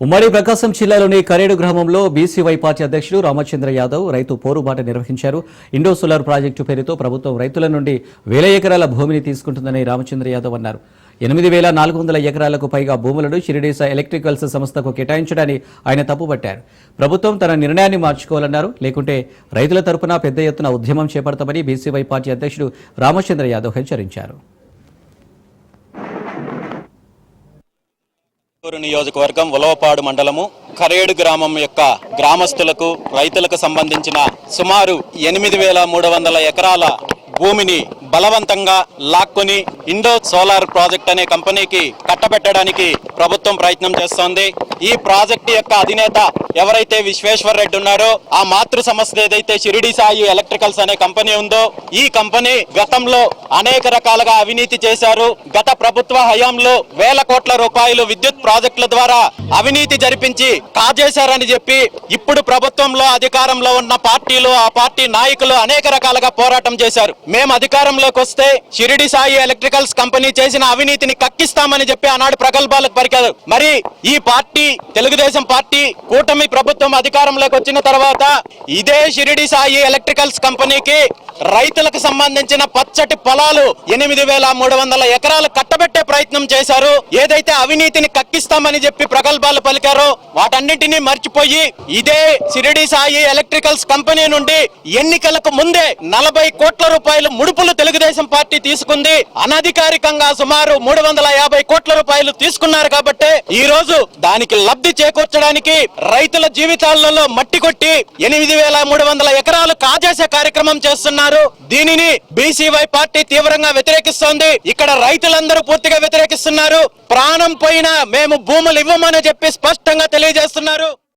ఉమ్మడి ప్రకాశం జిల్లాలోని కరేడు గ్రామంలో బీసీవై పార్టీ అధ్యక్షుడు రామచంద్ర యాదవ్ రైతు పోరుబాట నిర్వహించారు. ఇండో సోలార్ ప్రాజెక్టు పేరుతో ప్రభుత్వం రైతుల నుండి వేల ఎకరాల భూమిని తీసుకుంటుందని రామచంద్ర యాదవ్ అన్నారు. ఎనిమిది వేల నాలుగు వందల ఎకరాలకు పైగా భూములను షిరిడీసా ఎలక్ట్రికల్స్ సంస్థకు కేటాయించడాన్ని ఆయన తప్పుపట్టారు. ప్రభుత్వం తన నిర్ణయాన్ని మార్చుకోవాలన్నారు. లేకుంటే రైతుల తరపున పెద్ద ఎత్తున ఉద్యమం చేపడతామని బీసీవై పార్టీ అధ్యక్షుడు రామచంద్ర యాదవ్ హెచ్చరించారు. చిత్తూరు నియోజకవర్గం ఉలవపాడు మండలము కరేడు గ్రామం యొక్క గ్రామస్తులకు రైతులకు సంబంధించిన సుమారు ఎనిమిది వేల మూడు వందల ఎకరాల భూమిని బలవంతంగా లాక్కొని ఇండో సోలార్ ప్రాజెక్ట్ అనే కంపెనీకి కట్టబెట్టడానికి ప్రభుత్వం ప్రయత్నం చేస్తోంది. ఈ ప్రాజెక్ట్ యొక్క అధినేత ఎవరైతే విశ్వేశ్వర్ రెడ్డి ఉన్నారో ఆ మాతృ సంస్థ ఏదైతే షిరిడి సాయి ఎలక్ట్రికల్స్ అనే కంపెనీ ఉందో ఈ కంపెనీ గతంలో అనేక రకాలుగా అవినీతి చేశారు. గత ప్రభుత్వ హయాంలో వేల కోట్ల రూపాయలు విద్యుత్ ప్రాజెక్టుల ద్వారా అవినీతి జరిపించి కాజేశారని చెప్పి ఇప్పుడు ప్రభుత్వంలో అధికారంలో ఉన్న పార్టీలు ఆ పార్టీ నాయకులు అనేక రకాలుగా పోరాటం చేశారు. మేము అధికారంలోకి వస్తే షిరిడి సాయి కెమికల్స్ కంపెనీ చేసిన అవినీతిని కక్కిస్తామని చెప్పి ఆనాడు ప్రగల్భాలకు పరికారు మరి ఈ పార్టీ తెలుగుదేశం పార్టీ కూటమి ప్రభుత్వం అధికారంలోకి వచ్చిన తర్వాత ఇదే షిరిడి సాయి ఎలక్ట్రికల్స్ కంపెనీకి రైతులకు సంబంధించిన పచ్చటి పొలాలు ఎనిమిది వేల మూడు వందల ఎకరాలు కట్టబెట్టే ప్రయత్నం చేశారు. ఏదైతే అవినీతిని కక్కిస్తామని చెప్పి ప్రగల్భాలు పలికారో వాటన్నింటినీ మర్చిపోయి ఇదే సిరిడి సాయి ఎలక్ట్రికల్స్ కంపెనీ నుండి ఎన్నికలకు ముందే నలభై కోట్ల రూపాయలు ముడుపులు తెలుగుదేశం పార్టీ తీసుకుంది. అనధికారికంగా సుమారు మూడు వందల యాభై కోట్ల రూపాయలు తీసుకున్నారు కాబట్టి ఈ రోజు దానికి లబ్ధి చేకూర్చడానికి రైతుల జీవితాలలో మట్టి కొట్టి ఎనిమిది వేల మూడు వందల ఎకరాలు కాజేసే కార్యక్రమం చేస్తున్నారు. దీనిని బీసీవై పార్టీ తీవ్రంగా వ్యతిరేకిస్తోంది. ఇక్కడ రైతులందరూ పూర్తిగా వ్యతిరేకిస్తున్నారు. ప్రాణం పోయినా మేము భూములు ఇవ్వమని చెప్పి స్పష్టంగా తెలియజేస్తున్నారు.